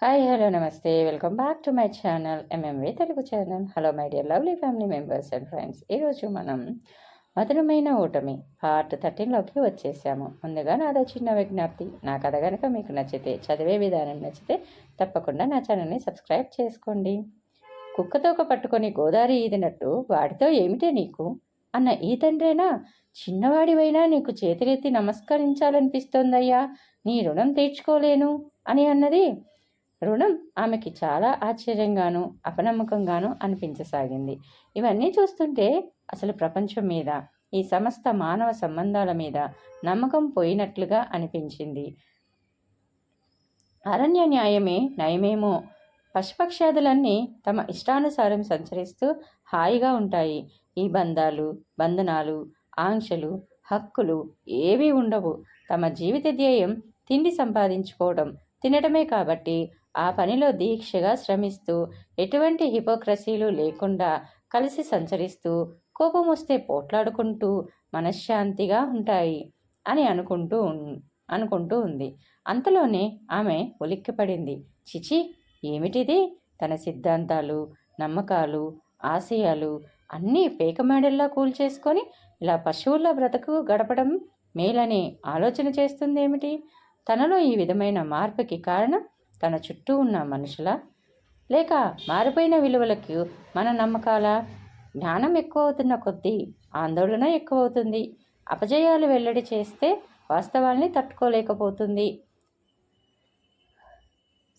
Hi hello namaste. Welcome back to my channel MMV Telugu channel. Hello my dear lovely family members and friends. ఈరోజు మనం మధురమైన ఓటమి part థర్టీన్లోకి వచ్చేసాము. ముందుగా నాదో చిన్న విజ్ఞప్తి. నా కథ కనుక మీకు నచ్చితే చదివే విధానం నచ్చితే తప్పకుండా నా ఛానల్ని సబ్స్క్రైబ్ చేసుకోండి. కుక్కతోక పట్టుకొని గోదావరి ఈదినట్టు వాడితో ఏమిటే నీకు? అన్న ఈ తండ్రేనా చిన్నవాడివైనా నీకు చేతులెత్తి నమస్కరించాలనిపిస్తోందయ్యా. నీ రుణం తీర్చుకోలేను అని అన్నది రుణం ఆమెకి చాలా ఆశ్చర్యంగాను అపనమ్మకంగాను అనిపించసాగింది. ఇవన్నీ చూస్తుంటే అసలు ప్రపంచం మీద ఈ సమస్త మానవ సంబంధాల మీద నమ్మకం పోయినట్లుగా అనిపించింది. అరణ్య న్యాయమే నయమేమో. పశుపక్షాదులన్నీ తమ ఇష్టానుసారం సంచరిస్తూ హాయిగా ఉంటాయి. ఈ బంధాలు బంధనాలు ఆంక్షలు హక్కులు ఏవీ ఉండవు. తమ జీవిత ధ్యేయం తిండి సంపాదించుకోవడం తినటమే కాబట్టి ఆ పనిలో దీక్షగా శ్రమిస్తూ ఎటువంటి హిపోక్రసీలు లేకుండా కలిసి సంచరిస్తూ కోపం వస్తే పోట్లాడుకుంటూ మనశ్శాంతిగా ఉంటాయి అని అనుకుంటూ అనుకుంటూ ఉంది. అంతలోనే ఆమె ఉలిక్కిపడింది. చిచి ఏమిటిది? తన సిద్ధాంతాలు నమ్మకాలు ఆశయాలు అన్నీ పేకమేడల్లా కూల్చేసుకొని ఇలా పశువుల బ్రతకు గడపడం మేలని ఆలోచన చేస్తుందేమిటి? తనలో ఈ విధమైన మార్పుకి కారణం తన చుట్టూ ఉన్న మనుషుల? లేక మారిపోయిన విలువలకు మన నమ్మకాల? జ్ఞానం ఎక్కువ అవుతున్న కొద్దీ ఆందోళన ఎక్కువ అవుతుంది అపజయాలు వెల్లడి చేస్తే వాస్తవాల్ని తట్టుకోలేకపోతుంది.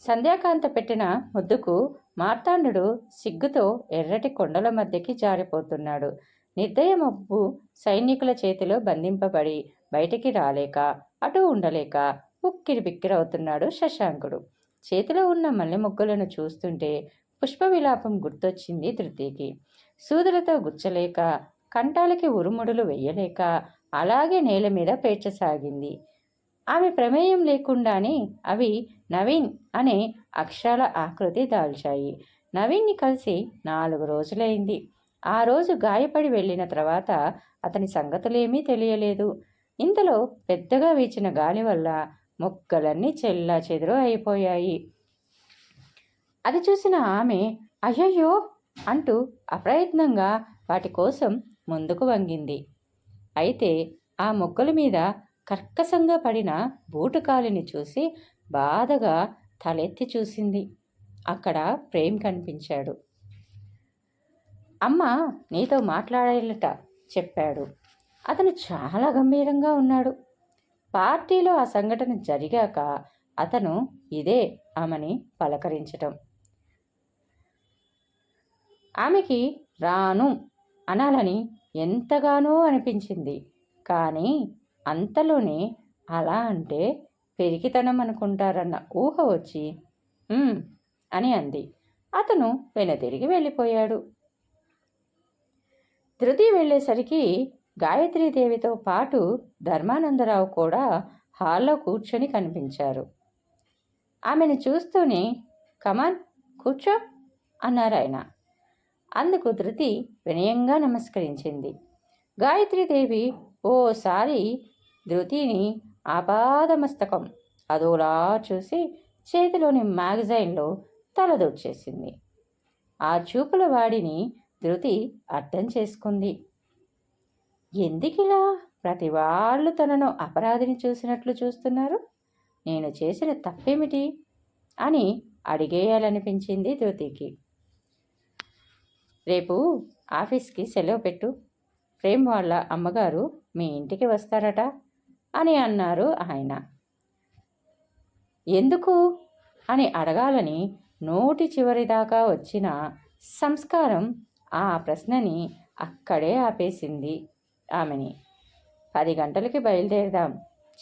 సంధ్యాకాంత పెట్టిన ముద్దుకు మార్తాండు సిగ్గుతో ఎర్రటి కొండల మధ్యకి జారిపోతున్నాడు. నిర్దయమబ్బు సైనికుల చేతిలో బంధింపబడి బయటికి రాలేక అటు ఉండలేక ఉక్కిరి బిక్కిరవుతున్నాడు శశాంకుడు. చేతిలో ఉన్న మల్లె మొగ్గలను చూస్తుంటే పుష్ప విలాపం గుర్తొచ్చింది ధృతికి. సూదులతో గుచ్చలేక కంటాలకి ఉరుముడులు వెయ్యలేక అలాగే నేల మీద పేర్చసాగింది. ఆమె ప్రమేయం లేకుండానే అవి నవీన్ అనే అక్షరాల ఆకృతి దాల్చాయి. నవీన్ని కలిసి నాలుగు రోజులైంది. ఆ రోజు గాయపడి వెళ్ళిన తర్వాత అతని సంగతులేమీ తెలియలేదు. ఇంతలో పెద్దగా వీచిన గాలి వల్ల మొక్కలన్నీ చెల్లా చెదురు అయిపోయాయి. అది చూసిన ఆమె అయ్యయ్యో! అంటూ అప్రయత్నంగా వాటి కోసం ముందుకు వంగింది. అయితే ఆ మొక్కల మీద కర్కసంగా పడిన బూటుకాలిని చూసి బాధగా తలెత్తి చూసింది. అక్కడ ప్రేమ్ కనిపించాడు. అమ్మ నీతో మాట్లాడేలట చెప్పాడు. అతను చాలా గంభీరంగా ఉన్నాడు. పార్టీలో ఆ సంఘటన జరిగాక అతను ఇదే ఆమెని పలకరించటం. ఆమెకి రాను అనాలని ఎంతగానో అనిపించింది. కానీ అంతలోనే అలా అంటే పెరిగితనం అనుకుంటారన్న ఊహ వచ్చి అని అంది. అతను వెనతిరిగి వెళ్ళిపోయాడు. ధృతి వెళ్ళేసరికి గాయత్రీదేవితో పాటు ధర్మానందరావు కూడా హాల్లో కూర్చొని కనిపించారు. ఆమెను చూస్తూనే కమాన్ కూర్చో అన్నారు ఆయన. అందుకు ధృతి వినయంగా నమస్కరించింది. గాయత్రీదేవి ఓసారి ధృతిని ఆపాదమస్తకం అదోలా చూసి చేతిలోని మ్యాగజైన్లో తలదొచ్చేసింది. ఆ చూపుల వాడిని ధృతి అర్థం చేసుకుంది. ఎందుకిలా? ప్రతి వాళ్ళు తనను అపరాధిని చూసినట్లు చూస్తున్నారు. నేను చేసిన తప్పేమిటి? అని అడిగేయాలనిపించింది ధృతికి. రేపు ఆఫీస్కి సెలవు పెట్టు. ప్రేమ్ వాళ్ళ అమ్మగారు మీ ఇంటికి వస్తారట అని అన్నారు ఆయన. ఎందుకు? అని అడగాలని నోటి చివరి దాకా వచ్చిన సంస్కారం ఆ ప్రశ్నని అక్కడే ఆపేసింది. ఆమెని. పది గంటలకి బయలుదేరదాం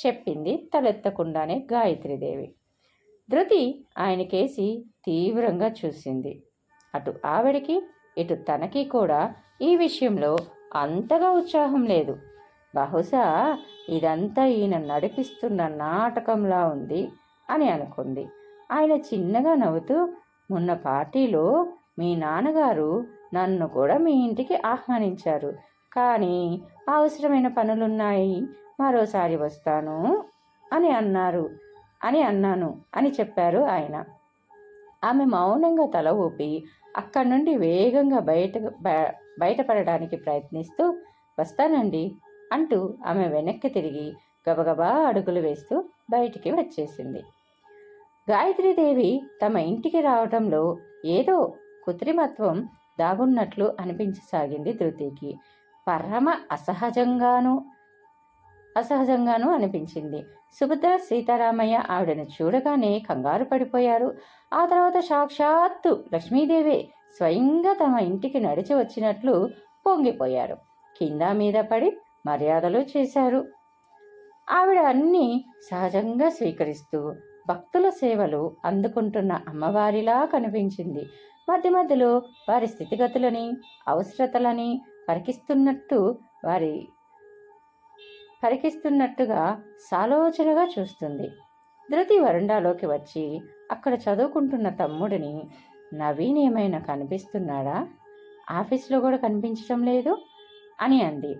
చెప్పింది తలెత్తకుండానే గాయత్రీదేవి. ధృతి ఆయనకేసి తీవ్రంగా చూసింది. అటు ఆవిడికి ఇటు తనకి కూడా ఈ విషయంలో అంతగా ఉత్సాహం లేదు. బహుశా ఇదంతా ఈయన నడిపిస్తున్న నాటకంలా ఉంది అని అనుకుంది. ఆయన చిన్నగా నవ్వుతూ మొన్న పార్టీలో మీ నాన్నగారు నన్ను కూడా మీ ఇంటికి ఆహ్వానించారు. కానీ అవసరమైన పనులున్నాయి మరోసారి వస్తాను అని అన్నారు. అని అన్నాను అని చెప్పారు ఆయన. ఆమె మౌనంగా తల ఊపి అక్కడి నుండి వేగంగా బయట బయటపడడానికి ప్రయత్నిస్తూ వస్తానండి అంటూ ఆమె వెనక్కి తిరిగి గబగబా అడుగులు వేస్తూ బయటికి వచ్చేసింది. గాయత్రీదేవి తమ ఇంటికి రావటంలో ఏదో కృత్రిమత్వం దాగున్నట్లు అనిపించసాగింది ధృతికి. పరమ అసహజంగాను అసహజంగానూ అనిపించింది. సుభద్ర సీతారామయ్య ఆవిడను చూడగానే కంగారు పడిపోయారు. ఆ తర్వాత సాక్షాత్తు లక్ష్మీదేవి స్వయంగా తమ ఇంటికి నడిచి వచ్చినట్లు పొంగిపోయారు. కింద మీద పడి మర్యాదలు చేశారు. ఆవిడ అన్నీ సహజంగా స్వీకరిస్తూ భక్తుల సేవలు అందుకుంటున్న అమ్మవారిలా కనిపించింది. మధ్య మధ్యలో వారి స్థితిగతులని అవసరతలని పరికిస్తున్నట్టు వారి పరికిస్తున్నట్టుగా సాలోచనగా చూస్తుంది. ధృతి వరండాలోకి వచ్చి అక్కడ చదువుకుంటున్న తమ్ముడిని నవీన్ ఏమైనా కనిపిస్తున్నాడా? ఆఫీస్లో కూడా కనిపించడం లేదు? అని అంది.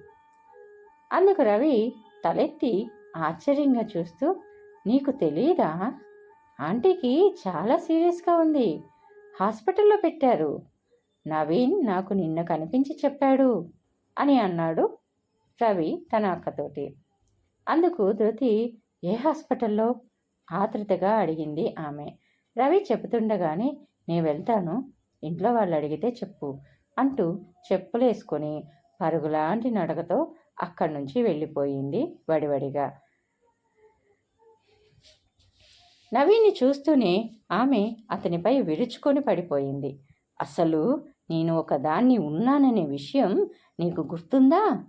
అందుకు రవి తలెత్తి ఆశ్చర్యంగా చూస్తూ నీకు తెలియదా ఆంటీకి చాలా సీరియస్గా ఉంది. హాస్పిటల్లో పెట్టారు. నవీన్ నాకు నిన్న కనిపించి చెప్పాడు అని అన్నాడు రవి తన అక్కతోటి. అందుకు ధృతి ఏ హాస్పిటల్లో? ఆతృతగా అడిగింది ఆమె. రవి చెబుతుండగానే నేను వెళ్తాను. ఇంట్లో వాళ్ళు అడిగితే చెప్పు అంటూ చెప్పులేసుకొని పరుగులాంటి నడకతో అక్కడి నుంచి వెళ్ళిపోయింది వడివడిగా. నవీన్ని చూస్తూనే ఆమె అతనిపై విరుచుకొని పడిపోయింది. అసలు నేను ఒకదాన్ని ఉన్నాననే విషయం నీకు గుర్తుందా?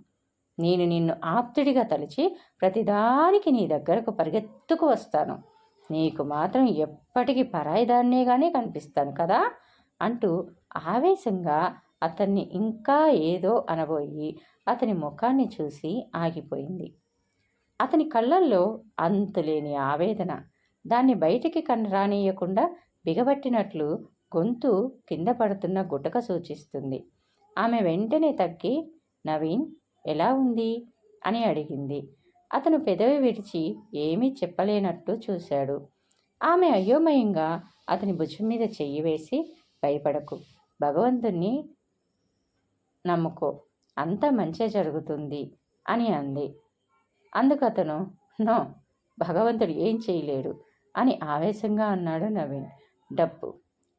నేను నిన్ను ఆప్తుడిగా తలిచి ప్రతిదానికి నీ దగ్గరకు పరిగెత్తుకు వస్తాను. నీకు మాత్రం ఎప్పటికీ పరాయిదాన్నేగానే కనిపిస్తాను కదా? అంటూ ఆవేశంగా అతన్ని ఇంకా ఏదో అనబోయి అతని ముఖాన్ని చూసి ఆగిపోయింది. అతని కళ్ళల్లో అంతులేని ఆవేదన. దాన్ని బయటికి కన్ రానియకుండా బిగబట్టినట్లు గొంతు కింద పడుతున్న గుటక సూచిస్తుంది. ఆమె వెంటనే తగ్గి నవీన్ ఎలా ఉంది? అని అడిగింది. అతను పెదవి విడిచి ఏమీ చెప్పలేనట్టు చూశాడు. ఆమె అయోమయంగా అతని భుజం మీద చెయ్యి వేసి భయపడకు భగవంతుణ్ణి నమ్ముకో అంత మంచే జరుగుతుంది అని అంది. అందుకు అతను నో భగవంతుడు ఏం చేయలేడు అని ఆవేశంగా అన్నాడు నవీన్. డబ్బు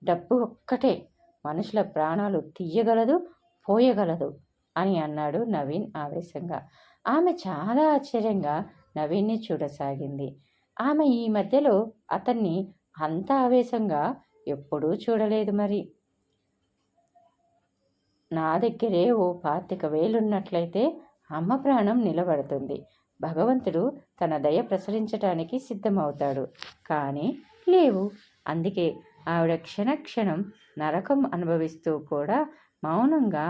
డబ్బు ఒక్కటే మనుషుల ప్రాణాలు తీయగలదు పోయగలదు అని అన్నాడు నవీన్ ఆవేశంగా. ఆమె చాలా ఆశ్చర్యంగా నవీన్ని చూడసాగింది. ఆమె ఈ మధ్యలో అతన్ని అంత ఆవేశంగా ఎప్పుడూ చూడలేదు మరి. నా దగ్గరే ఓ పాతిక వేలున్నట్లయితే అమ్మ ప్రాణం నిలబడుతుంది. భగవంతుడు తన దయ ప్రసరించటానికి సిద్ధమవుతాడు. కానీ లేవు. అందుకే ఆవిడ క్షణక్షణం నరకం అనుభవిస్తూ కూడా మౌనంగా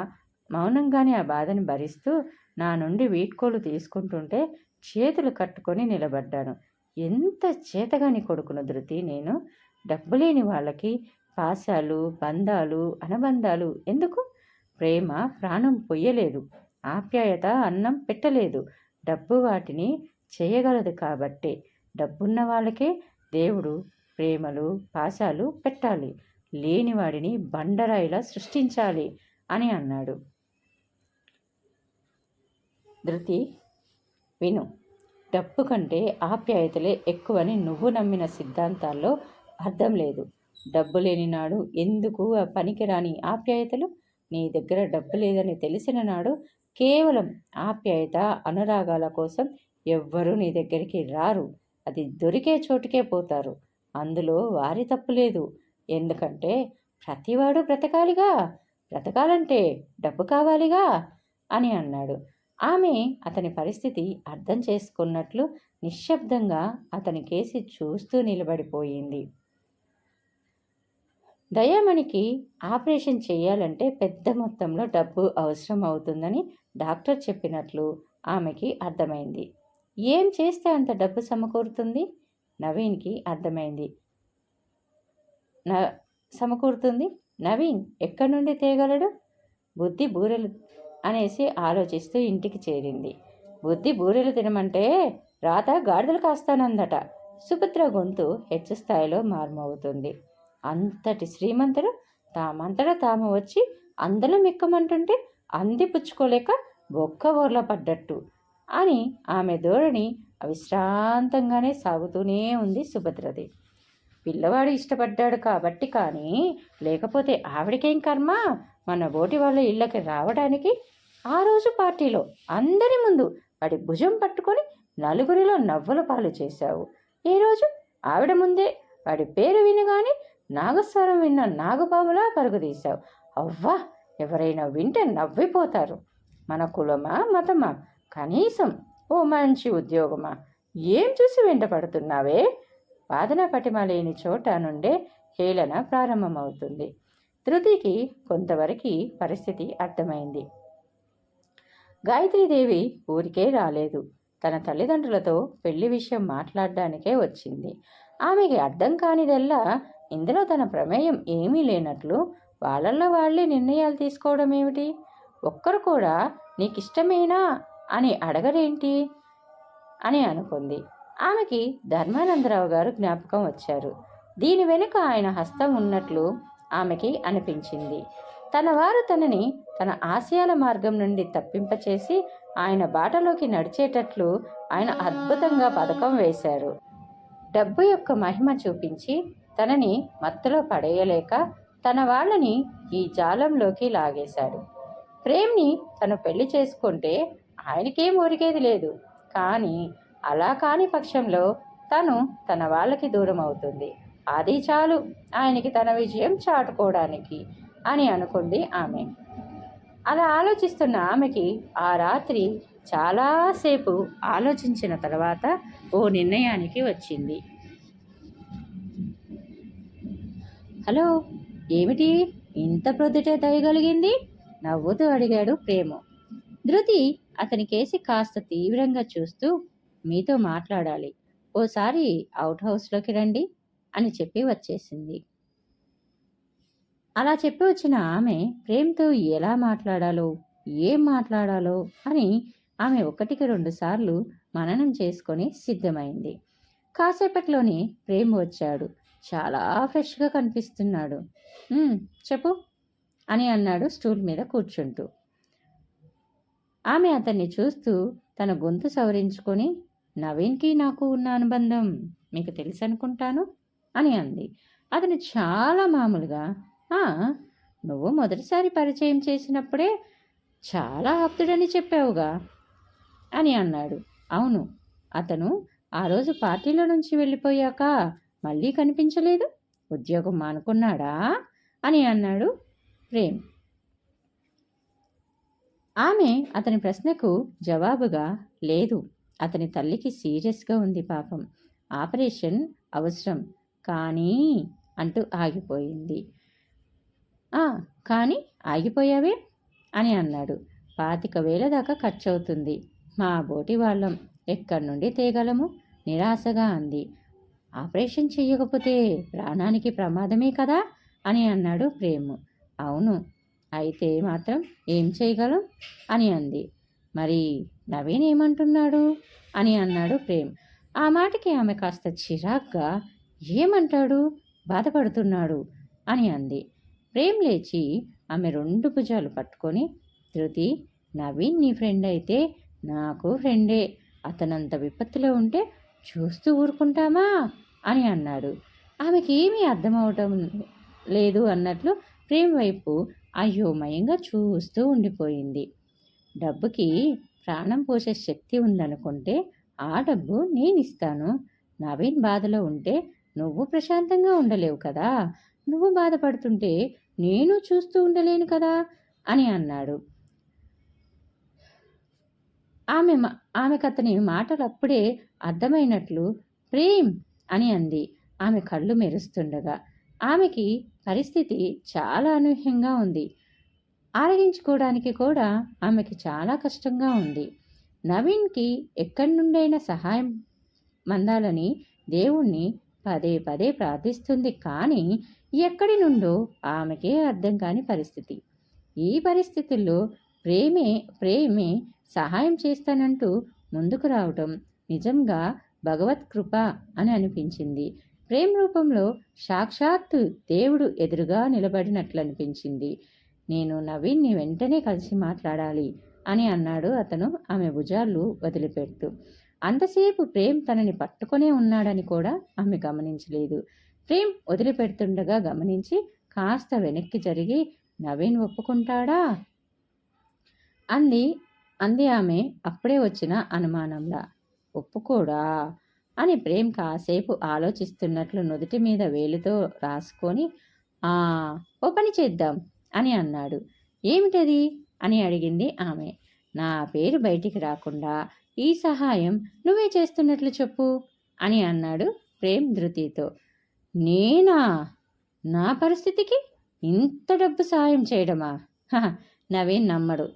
మౌనంగానే ఆ బాధని భరిస్తూ నా నుండి వీడ్కోలు తీసుకుంటుంటే చేతులు కట్టుకొని నిలబడ్డాను. ఎంత చేతగాని కొడుకును ధృతి నేను. డబ్బు లేని వాళ్ళకి పాశాలు బంధాలు అనుబంధాలు ఎందుకు? ప్రేమ ప్రాణం పొయ్యలేదు. ఆప్యాయత అన్నం పెట్టలేదు. డబ్బు వాటిని చేయగలదు కాబట్టే. డబ్బున్న వాళ్ళకే దేవుడు ప్రేమలు పాశాలు పెట్టాలి. లేని వాడిని బండరాయిలా సృష్టించాలి అని అన్నాడు. ధృతి విను. డబ్బు కంటే ఆప్యాయతలే ఎక్కువని నువ్వు నమ్మిన సిద్ధాంతాల్లో అర్థం లేదు. డబ్బు లేని నాడు ఎందుకు ఆ పనికిరాని ఆప్యాయతలు? నీ దగ్గర డబ్బు లేదని తెలిసిన నాడు కేవలం ఆప్యాయత అనురాగాల కోసం ఎవ్వరూ నీ దగ్గరికి రారు. అది దొరికే చోటుకే పోతారు. అందులో వారి తప్పు లేదు. ఎందుకంటే ప్రతివాడు బ్రతకాలిగా బ్రతకాలంటే డబ్బు కావాలిగా అని అన్నాడు. ఆమె అతని పరిస్థితి అర్థం చేసుకున్నట్లు నిశ్శబ్దంగా అతని కేసి చూస్తూ నిలబడిపోయింది. దయామణికి ఆపరేషన్ చేయాలంటే పెద్ద మొత్తంలో డబ్బు అవసరం అవుతుందని డాక్టర్ చెప్పినట్లు ఆమెకి అర్థమైంది. ఏం చేస్తే అంత డబ్బు సమకూరుతుంది? నవీన్కి అర్థమైంది. న సమకూరుతుంది. నవీన్ ఎక్కడి నుండి తేగలడు? బుద్ధి బూరెలు అనేసి ఆలోచిస్తూ ఇంటికి చేరింది. బుద్ధి బూరెలు తినమంటే రాత గాడిదలు కాస్తానందట. సుభద్ర గొంతు హెచ్చు స్థాయిలో మార్మవుతుంది అంతటి శ్రీమంతుడు తామంతట తాము వచ్చి అందలం ఎక్కమంటుంటే అంది పుచ్చుకోలేక బొక్క ఊర్ల పడ్డట్టు అని ఆమె ధోరణి అవిశ్రాంతంగానే సాగుతూనే ఉంది సుభద్రది. పిల్లవాడు ఇష్టపడ్డాడు కాబట్టి కానీ లేకపోతే ఆవిడకేం కర్మ? మన బోటి వాళ్ళ ఇళ్ళకి రావడానికి ఆ రోజు పార్టీలో అందరి ముందు వాడి భుజం పట్టుకొని నలుగురిలో నవ్వుల పాలు చేశావు. ఈరోజు ఆవిడ ముందే వాడి పేరు వినగానే నాగస్వరం విన్న నాగబాబులా పరుగుదీశావు అవ్వా! ఎవరైనా వింటే నవ్విపోతారు. మన కులమా మతమా? కనీసం ఓ మంచి ఉద్యోగమా? ఏం చూసి వెంట పడుతున్నావే? వాదన పటిమ లేని చోట నుండే హేళన ప్రారంభమవుతుంది. ధృతికి కొంతవరకు పరిస్థితి అర్థమైంది. గాయత్రీదేవి ఊరికే రాలేదు. తన తల్లిదండ్రులతో పెళ్ళి విషయం మాట్లాడడానికే వచ్చింది. ఆమెకి అర్థం కానిదల్లా ఇందులో తన ప్రమేయం ఏమీ లేనట్లు వాళ్ళల్లో వాళ్ళే నిర్ణయాలు తీసుకోవడం ఏమిటి ఒక్కరు కూడా నీకిష్టమేనా? అని అడగరేంటి? అని అనుకుంది. ఆమెకి ధర్మానందరావు గారు జ్ఞాపకం వచ్చారు. దీని వెనుక ఆయన హస్తం ఉన్నట్లు ఆమెకి అనిపించింది. తన వారు తనని తన ఆశయాల మార్గం నుండి తప్పింపచేసి ఆయన బాటలోకి నడిచేటట్లు ఆయన అద్భుతంగా పథకం వేశారు. డబ్బు యొక్క మహిమ చూపించి తనని మత్తులో పడేయలేక తన వాళ్ళని ఈ జాలంలోకి లాగేశాడు. ప్రేమ్ని తను పెళ్ళి చేసుకుంటే ఆయనకేం ఒరిగేది లేదు. కానీ అలా కాని పక్షంలో తను తన వాళ్ళకి దూరం అవుతుంది. అది చాలు. ఆయనకి తన విజయం చాటుకోవడానికి అని అనుకుంది ఆమె. అలా ఆలోచిస్తున్న ఆమెకి ఆ రాత్రి చాలాసేపు ఆలోచించిన తర్వాత ఓ నిర్ణయానికి వచ్చింది. హలో ఏమిటి? ఇంత ప్రొద్దుటే దయగలిగింది? నవ్వుతూ అడిగాడు ప్రేమ. ధృతి అతని కేసి కాస్త తీవ్రంగా చూస్తూ మీతో మాట్లాడాలి. ఓసారి అవుట్ హౌస్లోకి రండి అని చెప్పి వచ్చేసింది. అలా చెప్పి వచ్చిన ఆమె ప్రేమ్తో ఎలా మాట్లాడాలో ఏం మాట్లాడాలో అని ఆమె ఒకటికి రెండు సార్లు మననం చేసుకొని సిద్ధమైంది. కాసేపట్లోనే ప్రేమ్ వచ్చాడు. చాలా ఫ్రెష్గా కనిపిస్తున్నాడు. చెప్పు అని అన్నాడు స్టూల్ మీద కూర్చుంటూ. ఆమె అతన్ని చూస్తూ తన గొంతు సవరించుకొని నవీన్కి నాకు ఉన్న అనుబంధం మీకు తెలుసు అనుకుంటాను అని అంది. అతను చాలా మామూలుగా "ఆ, నువ్వు మొదటిసారి పరిచయం చేసినప్పుడే చాలా ఆప్తుడని చెప్పావుగా అని అన్నాడు. అవును అతను ఆ రోజు పార్టీలో నుంచి వెళ్ళిపోయాక మళ్ళీ కనిపించలేదు? ఉద్యోగం మానుకున్నాడా? అని అన్నాడు ప్రేమ్. ఆమె అతని ప్రశ్నకు జవాబుగా లేదు. అతని తల్లికి సీరియస్గా ఉంది పాపం. ఆపరేషన్ అవసరం. కానీ అంటూ ఆగిపోయింది. "ఆ, కానీ ఆగిపోయావే? అని అన్నాడు. పాతిక వేల దాకా ఖర్చవుతుంది. మా బోటి వాళ్ళం. ఎక్కడి నుండి తేగలము? నిరాశగా అంది. ఆపరేషన్ చేయకపోతే ప్రాణానికి ప్రమాదమే కదా? అని అన్నాడు ప్రేమ్. అవును అయితే మాత్రం ఏం చేయగలం? అని అంది. మరి నవీన్ ఏమంటున్నాడు? అని అన్నాడు ప్రేమ్. ఆ మాటకి ఆమె కాస్త చిరాగ్గా ఏమంటాడు? బాధపడుతున్నాడు అని అంది. ప్రేమ్ లేచి ఆమె రెండు భుజాలు పట్టుకొని ధృతి నవీన్ నీ ఫ్రెండ్ అయితే నాకు ఫ్రెండే. అతనంత విపత్తులో ఉంటే చూస్తూ ఊరుకుంటామా? అని అన్నాడు. ఆమెకి ఏమీ అర్థమవటం లేదు అన్నట్లు ప్రేమ్ వైపు అయోమయంగా చూస్తూ ఉండిపోయింది. డబ్బుకి ప్రాణం పోసే శక్తి ఉందనుకుంటే ఆ డబ్బు నేను ఇస్తాను నవీన్ బాధలో ఉంటే నువ్వు ప్రశాంతంగా ఉండలేవు కదా. నువ్వు బాధపడుతుంటే నేను చూస్తూ ఉండలేను కదా అని అన్నాడు. ఆమె మ- ఆమెకు అతని మాటలు అప్పుడే అర్థమైనట్లు ప్రేమ్ అని అంది. ఆమె కళ్ళు మెరుస్తుండగా ఆమెకి పరిస్థితి చాలా అనూహ్యంగా ఉంది. ఆరగించుకోవడానికి కూడా ఆమెకి చాలా కష్టంగా ఉంది. నవీన్కి ఎక్కడి నుండైనా సహాయం మందాలని దేవుణ్ణి పదే పదే ప్రార్థిస్తుంది కానీ ఎక్కడి నుండో ఆమెకే అర్థం కాని పరిస్థితి. ఈ పరిస్థితుల్లో ప్రేమే ప్రేమే సహాయం చేస్తానంటూ ముందుకు రావటం నిజంగా భగవత్ కృప అని అనిపించింది. ప్రేమ్ రూపంలో సాక్షాత్తు దేవుడు ఎదురుగా నిలబడినట్లు అనిపించింది నేను నవీన్ని వెంటనే కలిసి మాట్లాడాలి అని అన్నాడు అతను ఆమె భుజాలు వదిలిపెడుతూ. అంతసేపు ప్రేమ్ తనని పట్టుకొనే ఉన్నాడని కూడా ఆమె గమనించలేదు. ప్రేమ్ వదిలిపెడుతుండగా గమనించి కాస్త వెనక్కి జరిగి నవీన్ ఒప్పుకుంటాడా? అంది అంది ఆమె అప్పుడే వచ్చిన అనుమానంలా. ఒప్పుకోడా? అని ప్రేమ్ కాసేపు ఆలోచిస్తున్నట్లు నుదుటి మీద వేలుతో రాసుకొని ఆ ఓ పని చేద్దాం అని అన్నాడు. ఏమిటది? అని అడిగింది ఆమె. నా పేరు బయటికి రాకుండా ఈ సహాయం నువ్వే చేస్తున్నట్లు చెప్పు అని అన్నాడు ప్రేమ్ ధృతితో. నేనా? నా పరిస్థితికి ఇంత డబ్బు సాయం చేయడమా? హ, నవీన్ నమ్మడు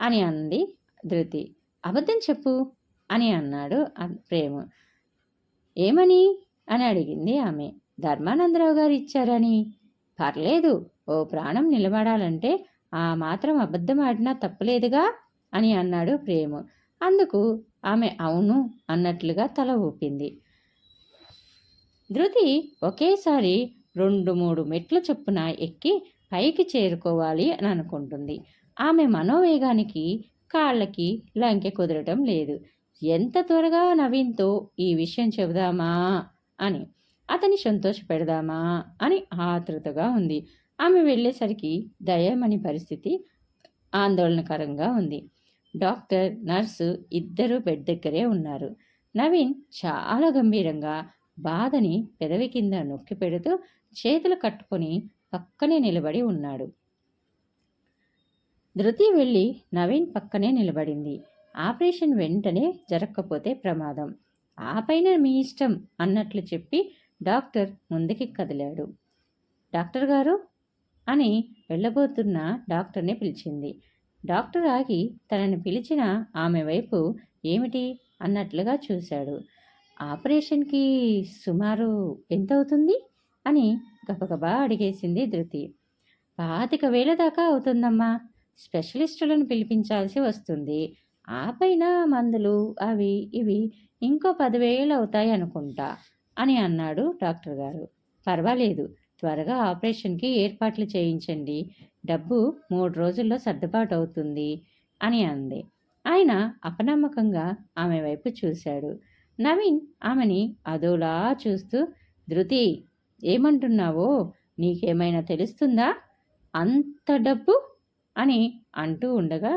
అని అంది ధృతి. అబద్ధం చెప్పు అని అన్నాడు ప్రేమ ప్రేమ్. ఏమని? అని అడిగింది ఆమె. ధర్మానందరావు గారు ఇచ్చారని. పర్లేదు ఓ ప్రాణం నిలబడాలంటే ఆ మాత్రం అబద్ధం ఆడినా తప్పులేదుగా? అని అన్నాడు ప్రేము. అందుకు ఆమె అవును అన్నట్లుగా తల ఊపింది. ధృతి ఒకేసారి రెండు మూడు మెట్ల చొప్పున ఎక్కి పైకి చేరుకోవాలి అని అనుకుంటుంది. ఆమె మనోవేగానికి కాళ్ళకి లంకె కుదరటం లేదు. ఎంత త్వరగా నవీన్తో ఈ విషయం చెబుదామా అని అతని సంతోష పెడదామా అని ఆతృతగా ఉంది. ఆమె వెళ్ళేసరికి దయమని పరిస్థితి ఆందోళనకరంగా ఉంది. డాక్టర్ నర్సు ఇద్దరూ బెడ్ దగ్గరే ఉన్నారు. నవీన్ చాలా గంభీరంగా బాధని పెదవి కింద నొక్కి పెడుతూ చేతులు కట్టుకొని పక్కనే నిలబడి ఉన్నాడు. ధృతి వెళ్ళి నవీన్ పక్కనే నిలబడింది. ఆపరేషన్ వెంటనే జరగకపోతే ప్రమాదం. ఆ పైన మీ ఇష్టం అన్నట్లు చెప్పి డాక్టర్ ముందుకి కదిలాడు. డాక్టర్ గారు? అని వెళ్ళబోతున్న డాక్టర్ని పిలిచింది. డాక్టర్ ఆగి తనని పిలిచిన ఆమె వైపు ఏమిటి అన్నట్లుగా చూశాడు. ఆపరేషన్కి సుమారు ఎంత అవుతుంది అని గబగబా అడిగేసింది ధృతి. పాతిక వేల దాకా అవుతుందమ్మా. స్పెషలిస్టులను పిలిపించాల్సి వస్తుంది. ఆ పైన మందులు అవి ఇవి ఇంకో పదివేలు అవుతాయి అనుకుంటా అని అన్నాడు డాక్టర్ గారు. పర్వాలేదు త్వరగా ఆపరేషన్కి ఏర్పాట్లు చేయించండి. డబ్బు మూడు రోజుల్లో సర్దుబాటు అవుతుంది అని అంది. ఆయన అపనమ్మకంగా ఆమె వైపు చూశాడు. నవీన్ ఆమెని అదోలా చూస్తూ ధృతి ఏమంటున్నావో నీకేమైనా తెలుస్తుందా? అంత డబ్బు? అని అంటూ ఉండగా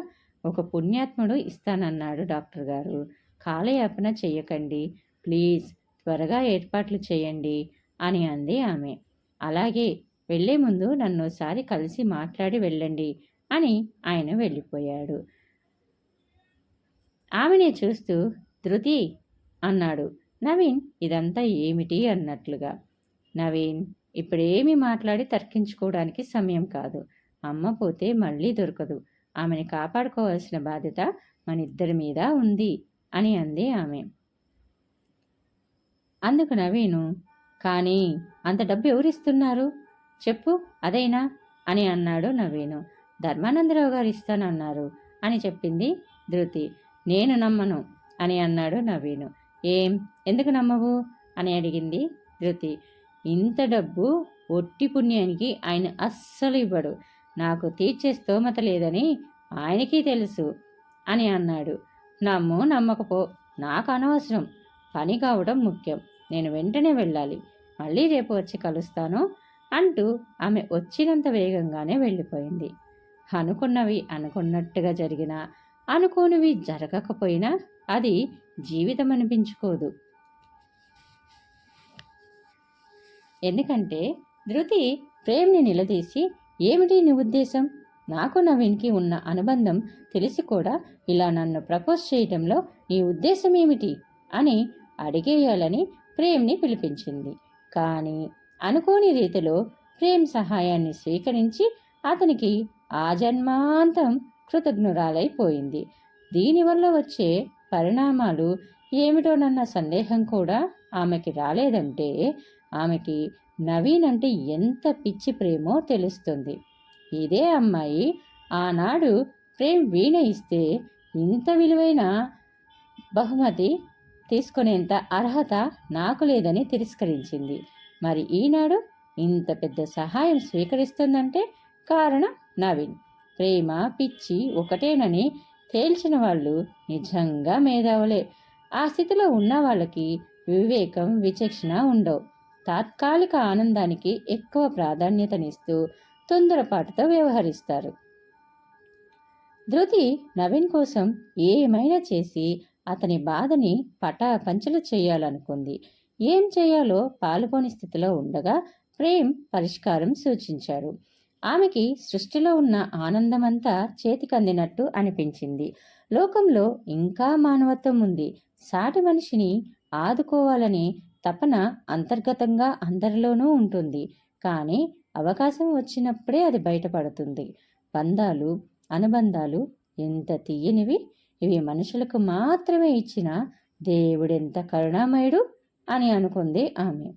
ఒక పుణ్యాత్ముడు ఇస్తానన్నాడు డాక్టర్ గారు. కాలయాపన చెయ్యకండి. ప్లీజ్ త్వరగా ఏర్పాట్లు చేయండి అని అంది ఆమె. అలాగే వెళ్ళే ముందు నన్నోసారి కలిసి మాట్లాడి వెళ్ళండి అని ఆయన వెళ్ళిపోయాడు. ఆమెనే చూస్తూ ధృతి అన్నాడు. నవీన్ ఇదంతా ఏమిటి అన్నట్లుగా. నవీన్ ఇప్పుడేమి మాట్లాడి తర్కించుకోవడానికి సమయం కాదు. అమ్మ పోతే మళ్ళీ దొరకదు. ఆమెని కాపాడుకోవాల్సిన బాధ్యత మన ఇద్దరి మీద ఉంది అని అంది ఆమె. అందుకు నవీను కానీ అంత డబ్బు ఎవరిస్తున్నారు? చెప్పు అదేనా? అని అన్నాడు నవీను. ధర్మానందరావు గారు ఇస్తానన్నారు అని చెప్పింది ధృతి. నేను నమ్మను అని అన్నాడు నవీను. ఏం? ఎందుకు నమ్మవు? అని అడిగింది ధృతి. ఇంత డబ్బు ఒట్టి పుణ్యానికి ఆయన అస్సలు ఇవ్వడు. నాకు తీర్చే స్తోమత లేదని ఆయనకి తెలుసు అని అన్నాడు. నమ్ము నమ్మకపో నాకు అనవసరం. పని కావడం ముఖ్యం. నేను వెంటనే వెళ్ళాలి. మళ్ళీ రేపు వచ్చి కలుస్తాను అంటూ ఆమె వచ్చినంత వేగంగానే వెళ్ళిపోయింది. అనుకున్నవి అనుకున్నట్టుగా జరిగినా అనుకోనివి జరగకపోయినా అది జీవితం అనిపించుకోదు. ఎందుకంటే ధృతి ప్రేమ్ని నిలదీసి ఏమిటి నీ ఉద్దేశం? నాకు నవీన్కి ఉన్న అనుబంధం తెలిసి కూడా ఇలా నన్ను ప్రపోజ్ చేయటంలో నీ ఉద్దేశం ఏమిటి? అని అడిగేయాలని ప్రేమ్ని పిలిపించింది. కానీ అనుకోని రీతిలో ప్రేమ్ సహాయాన్ని స్వీకరించి అతనికి ఆ జన్మాంతం కృతజ్ఞురాలైపోయింది. దీనివల్ల వచ్చే పరిణామాలు ఏమిటోనన్న సందేహం కూడా ఆమెకి రాలేదంటే ఆమెకి నవీన్ అంటే ఎంత పిచ్చి ప్రేమో తెలుస్తుంది. ఇదే అమ్మాయి ఆనాడు ప్రేమ్ వీణ ఇస్తే ఇంత విలువైన బహుమతి తీసుకునేంత అర్హత నాకు లేదని తిరస్కరించింది. మరి ఈనాడు ఇంత పెద్ద సహాయం స్వీకరిస్తుందంటే కారణం నవీన్. ప్రేమ పిచ్చి ఒకటేనని తేల్చిన వాళ్ళు నిజంగా మేధావులే. ఆ స్థితిలో ఉన్న వాళ్ళకి వివేకం విచక్షణ ఉండవు. తాత్కాలిక ఆనందానికి ఎక్కువ ప్రాధాన్యతనిస్తూ తొందరపాటుతో వ్యవహరిస్తారు. ధృతి నవీన్ కోసం ఏమైనా చేసి అతని బాధని పటా పంచలు చేయాలనుకుంది. ఏం చేయాలో పాల్గొని స్థితిలో ఉండగా ప్రేమ్ పరిష్కారం సూచించాడు. ఆమెకి సృష్టిలో ఉన్న ఆనందమంతా చేతికందినట్టు అనిపించింది. లోకంలో ఇంకా మానవత్వం ఉంది. సాటి మనిషిని ఆదుకోవాలని తపన అంతర్గతంగా అందరిలోనూ ఉంటుంది. కానీ అవకాశం వచ్చినప్పుడే అది బయటపడుతుంది. బంధాలు అనుబంధాలు ఎంత తీయనివి? ఇవి మనుషులకు మాత్రమే ఇచ్చిన దేవుడెంత కరుణామయుడు అని అనుకుంది ఆమె.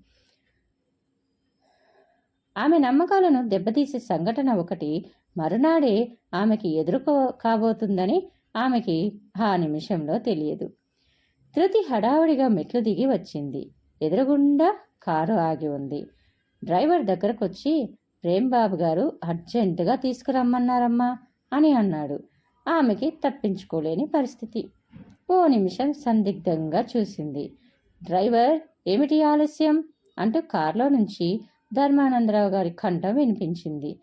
ఆమె నమ్మకాలను దెబ్బతీసే సంఘటన ఒకటి మరునాడే ఆమెకి ఎదుర్కో కాబోతుందని ఆమెకి ఆ నిమిషంలో తెలియదు. ధృతి హడావుడిగా మెట్లు దిగి వచ్చింది. ఎదురుగుండా కారు ఆగి ఉంది. డ్రైవర్ దగ్గరకు వచ్చి ప్రేమ్బాబు గారు అర్జెంటుగా తీసుకురమ్మన్నారమ్మా అని అన్నాడు. ఆమెకి తప్పించుకోలేని పరిస్థితి. ఓ నిమిషం సందిగ్ధంగా చూసింది. డ్రైవర్ ఏమిటి ఆలస్యం? అంటూ కారులో నుంచి ధర్మానందరావు గారి కంఠం వినిపించింది.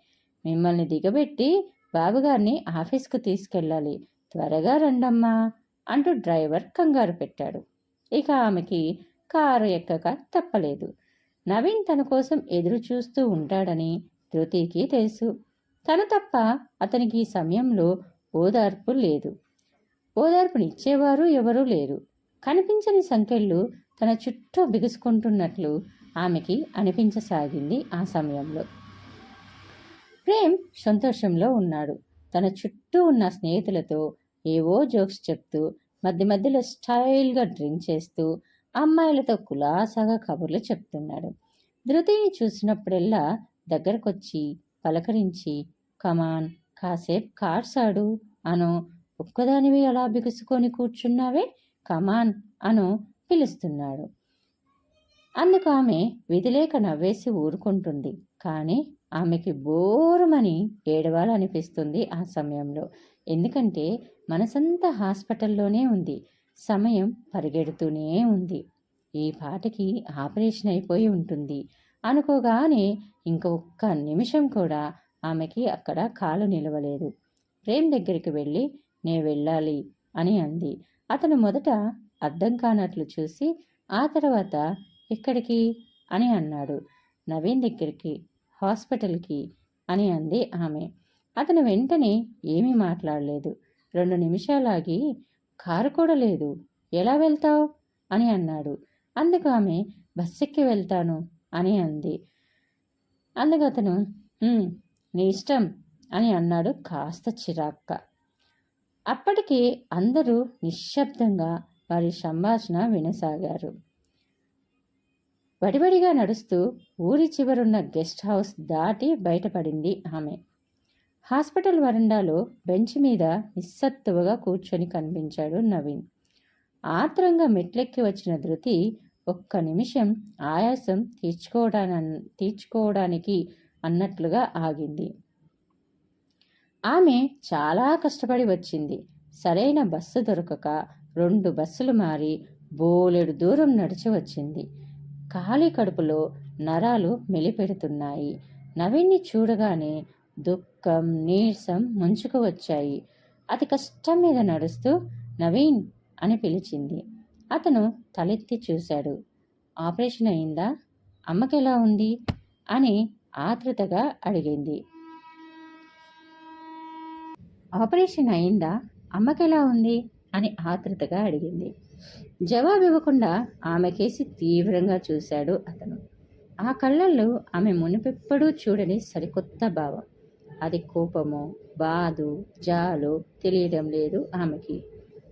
మిమ్మల్ని దిగబెట్టి బాబుగారిని ఆఫీస్కు తీసుకెళ్ళాలి. త్వరగా రండమ్మా అంటూ డ్రైవర్ కంగారు పెట్టాడు. ఇక ఆమెకి కారు ఎక్కక తప్పలేదు. నవీన్ తన కోసం ఎదురు చూస్తూ ఉంటాడని ధృతికి తెలుసు. తను తప్ప అతనికి ఈ సమయంలో ఓదార్పు లేదు. ఓదార్పునిచ్చేవారు ఎవరూ లేరు. కనిపించని సంఖ్యలు తన చుట్టూ బిగుసుకుంటున్నట్లు ఆమెకి అనిపించసాగింది ఆ సమయంలో. ప్రేమ్ సంతోషంలో ఉన్నాడు. తన చుట్టూ ఉన్న స్నేహితులతో ఏవో జోక్స్ చెప్తూ మధ్య మధ్యలో స్టైల్గా డ్రింక్ చేస్తూ అమ్మాయిలతో కులాసాగా కబుర్లు చెప్తున్నాడు. ధృతిని చూసినప్పుడెల్లా దగ్గరకొచ్చి పలకరించి కమాన్ కాసేపు కార్సాడు అను ఒక్కదానివి అలా బిగుసుకొని కూర్చున్నావే? కమాన్ అను పిలుస్తున్నాడు. అందుకు ఆమె విధిలేక నవ్వేసి ఊరుకుంటుంది. కానీ ఆమెకి బోరుమని ఏడవాలనిపిస్తుంది ఆ సమయంలో. ఎందుకంటే మనసంతా హాస్పిటల్లోనే ఉంది. సమయం పరిగెడుతూనే ఉంది. ఈ పాటకి ఆపరేషన్ అయిపోయి ఉంటుంది. అనుకోగానే ఇంకొక్క నిమిషం కూడా ఆమెకి అక్కడ కాలు నిలవలేదు. ప్రేమ్ దగ్గరికి వెళ్ళి నే వెళ్ళాలి అని అంది. అతను మొదట అర్థం కానట్లు చూసి ఆ తర్వాత ఎక్కడికి? అని అన్నాడు. నవీన్ దగ్గరికి హాస్పిటల్కి అని అంది ఆమె. అతను వెంటనే ఏమీ మాట్లాడలేదు. రెండు నిమిషాలాగి కారు కూడా లేదు. ఎలా వెళ్తావు? అని అన్నాడు. అందుకు ఆమె బస్సెక్కి వెళ్తాను అని అంది. అందుకు అతను నీ ఇష్టం అని అన్నాడు కాస్త చిరాక్క అప్పటికి అందరూ నిశ్శబ్దంగా వారి సంభాషణ వినసాగారు. వడివడిగా నడుస్తూ ఊరి చివరున్న గెస్ట్ హౌస్ దాటి బయటపడింది ఆమె. హాస్పిటల్ వరండాలో బెంచ్ మీద నిస్సత్తువగా కూర్చొని కనిపించాడు నవీన్. ఆత్రంగా మెట్లెక్కి వచ్చిన ధృతి ఒక్క నిమిషం ఆయాసం తీర్చుకోవడాన తీర్చుకోవడానికి అన్నట్లుగా ఆగింది. ఆమె చాలా కష్టపడి వచ్చింది. సరైన బస్సు దొరకక రెండు బస్సులు మారి బోలెడు దూరం నడిచి వచ్చింది. ఖాళీ కడుపులో నరాలు మెలిపెడుతున్నాయి. నవీన్ని చూడగానే దుఃఖం నీరసం ముంచుకు వచ్చాయి. అతి కష్టం మీద నడుస్తూ నవీన్ అని పిలిచింది. అతను తలెత్తి చూశాడు. ఆపరేషన్ అయిందా? అమ్మకెలా ఉంది? అని ఆతృతగా అడిగింది. ఆపరేషన్ అయిందా? అమ్మకెలా ఉంది? అని ఆతృతగా అడిగింది. జవాబు ఇవ్వకుండా ఆమె కేసి తీవ్రంగా చూశాడు అతను. ఆ కళ్ళల్లో ఆమె మునిపెప్పుడూ చూడని సరికొత్త భావం. అది కోపమో బాధు జాలో తెలియడం లేదు ఆమెకి.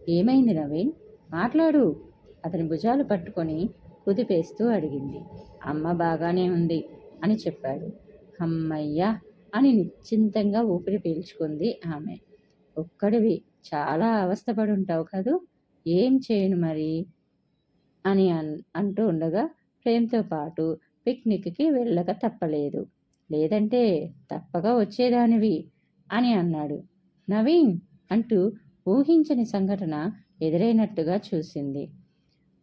ఏమైంది నవీన్? మాట్లాడు. అతని భుజాలు పట్టుకొని కుదిపేస్తూ అడిగింది. అమ్మ బాగానే ఉంది అని చెప్పాడు. అమ్మయ్యా అని నిశ్చింతంగా ఊపిరి పీల్చుకుంది ఆమె. ఒక్కడివి చాలా అవస్థపడి ఉంటావు కదూ. ఏం చేయను మరి? అని అన్ అంటూ ఉండగా ప్రేమ్తో పాటు పిక్నిక్కి వెళ్ళక తప్పలేదు. లేదంటే తప్పగా వచ్చేదానివి అని అన్నాడు. నవీన్ అంటూ ఊహించని సంఘటన ఎదురైనట్టుగా చూసింది.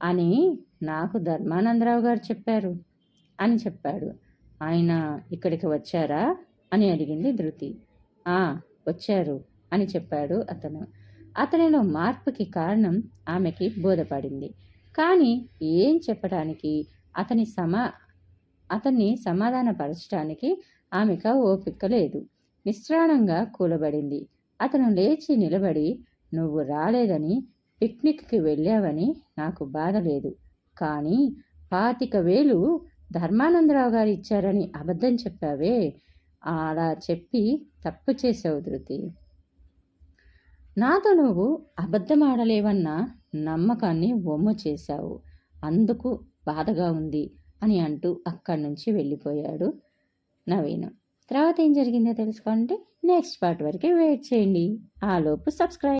అని నాకు ధర్మానందరావు గారు చెప్పారు అని చెప్పాడు. ఆయన ఇక్కడికి వచ్చారా అని అడిగింది ధృతి. ఆ వచ్చారు అని చెప్పాడు అతను. అతనిలో మార్పుకి కారణం ఆమెకి బోధపడింది. కానీ ఏం చెప్పడానికి అతని సమా అతన్ని సమాధానపరచడానికి ఆమెకు ఓపిక లేదు. నిస్త్రాణంగా కూలబడింది. అతను లేచి నిలబడి నువ్వు రాలేదని పిక్నిక్కి వెళ్ళావని నాకు బాధ లేదు. కానీ పాతిక వేలు ధర్మానందరావు గారు ఇచ్చారని అబద్ధం చెప్పావే. అలా చెప్పి తప్పు చేసావు ధృతి. నాతో నువ్వు అబద్ధం ఆడలేవన్న నమ్మకాన్ని వమ్ము చేశావు. అందుకు బాధగా ఉంది. అని అంటూ అక్కడి నుంచి వెళ్ళిపోయాడు నవీన్. తర్వాత ఏం జరిగిందో తెలుసుకోండి నెక్స్ట్ పార్ట్ వరకు వెయిట్ చేయండి. ఆలోపు సబ్స్క్రైబ్